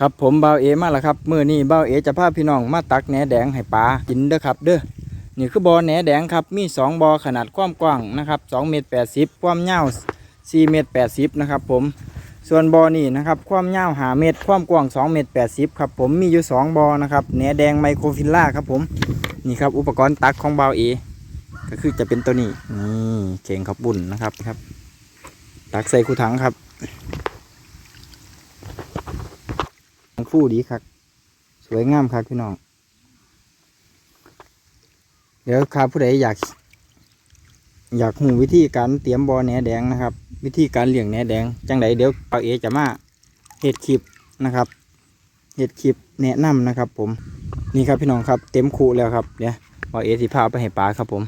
ครับผมเบาเอมาแล้วครับมือนี้เบาเอจะพาพี่น้องมาตักแหนแดงให้ปลากินเด้อครับ เด้อนี่คือบ่อแหนแดงครับมีสองบ่อขนาดความกว้างนะครับ2เมตร80 ความยาว4เมตร80นะครับผมส่วนบ่อนี่นะครับความยาว5เมตรความกว้าง2เมตร80ครับผมมีอยู่สองบ่อนะครับแหนแดงไมโครฟิลล่าครับผมนี่ครับอุปกรณ์ตักของเบาเอก็คือจะเป็นตัวนี้นี่เข่งขับบุญนะครับครับ ตักใส่คูถังครับ ทั้งคู่ดีครับสวยงามครับพี่น้อง เดี๋ยวครับผู้ใดอยากอยากหูวิธีการเตรียมบอแหนแดงนะครับ วิธีการเลี้ยงแหนแดงจังไดเดี๋ยวปาเอจะมาเห็ดคลิปนะครับเห็ดคลิปแนะนำนะครับ ผมนี่ครับพี่น้องครับเต็มคูแล้วครับเดี๋ยวปาเอสิพาไปให้ปลาครับผม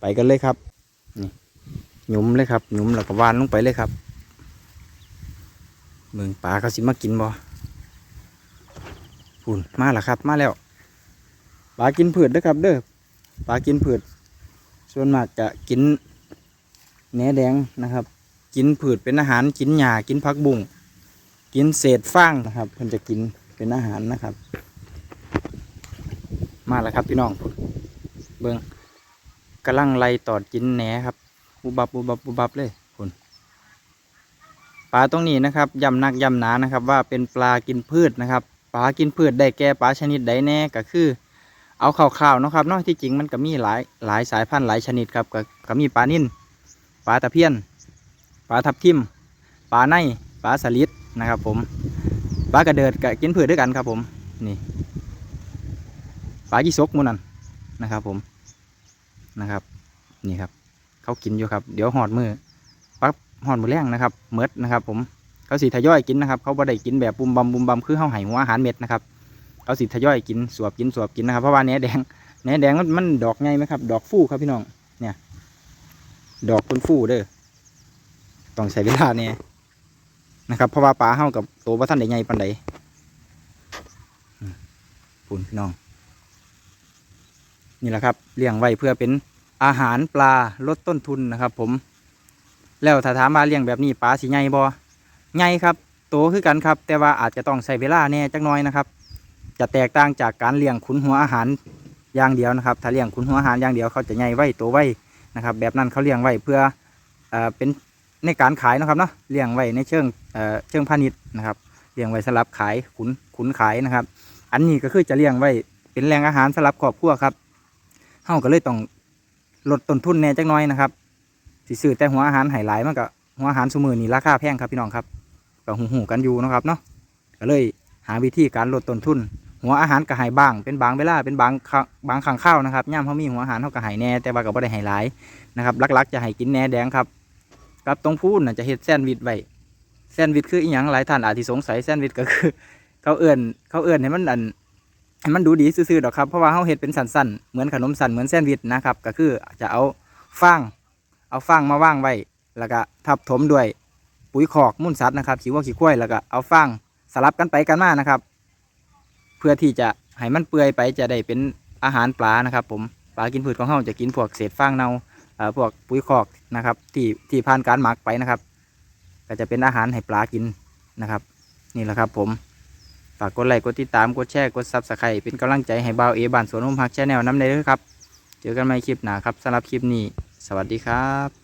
ไปกันเลยครับนี่หยุมเลยครับหยุมแล้วก็วานลงไปเลยครับเมืองปลาเขาสิมากินบ่ ปุ่นมาแล้วครับ มาแล้วปลากินผืดเด้อครับ เด้อปลากินผืดส่วนมากจะกินแหนแดงนะครับ กินผืดเป็นอาหารกินหญ้ากินผักบุ้งกินเศษฟางนะครับ เพิ่นจะกินเป็นอาหารนะครับ มาแล้วครับพี่น้อง เบิ้งกำลังไล่ตอดกินแหนครับบุบับบุบับบุบับเลยคุณปลาตรงนี้นะครับยำหนักยำหนานะครับ ว่าเป็นปลากินพืชนะครับ ปลากินพืชได้แก่ปลาชนิดใดแน่ก็คือ เอาข่าวๆนะครับเนาะที่จริงมันก็มีหลายหลายสายพันธุ์หลายชนิดครับก็ก็มีปลานิ่นปลาตะเพียนปลาทับทิมปลาในปลาสลิดนะครับ ผมปลากระเดิดก็กินพืชด้วยกันครับผมนี่ปลายี่สกมูนันนะครับ ผมนะครับ นี่ครับ เขากินอยู่ครับ เดี๋ยวหอดมือปั๊บหอดมือแรงนะครับเมดนะครับ ผม เขาสีทยอยกินนะครับ เขาบ่ได้กินแบบบุมบัมบุมบัมคือเขาใหายหัวอาหารเม็ดนะครับเขาสีทยอยกินสวบกินสวบกินนะครับ เพราะว่าแหนแดงแหนแดงมันมันดอกไงไหมครับ ดอกฟูครับพี่น้อง เนี่ย ดอกเป็นฟูเด้อ ต้องใช้เวลาเนี่ยนะครับ เพราะว่าปลาเฮากับโตว่าท่านได้ไงปันใดปุ่นพี่น้อง นี่แหละครับเลี้ยงไว้เพื่อเป็นอาหารปลาลดต้นทุนนะครับ ผม แล้วถ้าถามมาเลี้ยงแบบนี้ปลาสีไงบ่ ไงครับโตคือกันครับ แต่ว่าอาจจะต้องใช้เวลาแน่จักน้อยนะครับ จะแตกต่างจากการเลี้ยงขุนหัวอาหารอย่างเดียวนะครับ ถ้าเลี้ยงขุนหัวอาหารอย่างเดียวเขาจะใหญ่ไว้โตไว้นะครับ แบบนั้นเขาเลี้ยงไว้เพื่อเอ่อเป็นในการขายนะครับเนาะเลี้ยงไว้ในเชิงเอ่อเชิงพาณิชย์นะครับเลี้ยงไว้สำหรับขายขุนขุนขายนะครับ อันนี้ก็คือจะเลี้ยงไว้เป็นแหล่งอาหารสำหรับครอบครัวครับเฮาก็เลยต้องลดต้นทุนแน่จักน้อยนะครับสิซื้อแต่หัวอาหารไหหลายมันก็หัวอาหารสมือนี่ราคาแพงครับพี่น้องครับ ก็หูหูกันอยู่นะครับเนาะก็เลยหาวิธีการลดต้นทุน หัวอาหารก็ให้บ้างเป็นบางเวลาเป็นบางบางครั้งข้าวนะครับย่ามเขามีหัวอาหารเขาก็ให้แน่แต่ว่าก็บ่ได้ให้หลายนะครับลักๆ จะให้กินแน่แดงครับกับตรงพูนน่ะจะเฮ็ดแซนด์วิชไว้แซนด์วิชคืออีหยังหลายท่านอาจจะสงสัยแซนด์วิชก็คือ เขาเอื้อนเขาเอื้อนให้มันอันให้มันดูดีซื่อๆดอกครับเพราะว่าเขาเฮ็ดเป็นสั้นๆเหมือนขนมสั้นเหมือนแซนด์วิชนะครับก็คือจะเอาฟางเอาฟางมาว่างไว้แล้วก็ทับถมด้วย ปุ๋ยคอกมุ่นสัตว์นะครับขี้วัวขี้ควายแล้วก็เอาฟางสลับกันไปกันมานะครับ เพื่อที่จะให้มันเปื่อยไปจะได้เป็นอาหารปลานะครับผมปลากินพืชของเขาจะกินพวกเศษฟางเน่าเอ่อพวกปุ๋ยคอกนะครับที่ที่ผ่านการหมักไปนะครับ ก็จะเป็นอาหารให้ปลากินนะครับ นี่แหละครับผมฝากกดไลค์กดติดตามกดแชร์กดซับสไครต์เป็นกำลังใจให้บ่าวเอบานสวนนุ่มพักแชนแนลน้ำในด้วยครับ เจอกันใหม่คลิปหน้าครับสำหรับคลิปนี้ สวัสดีครับ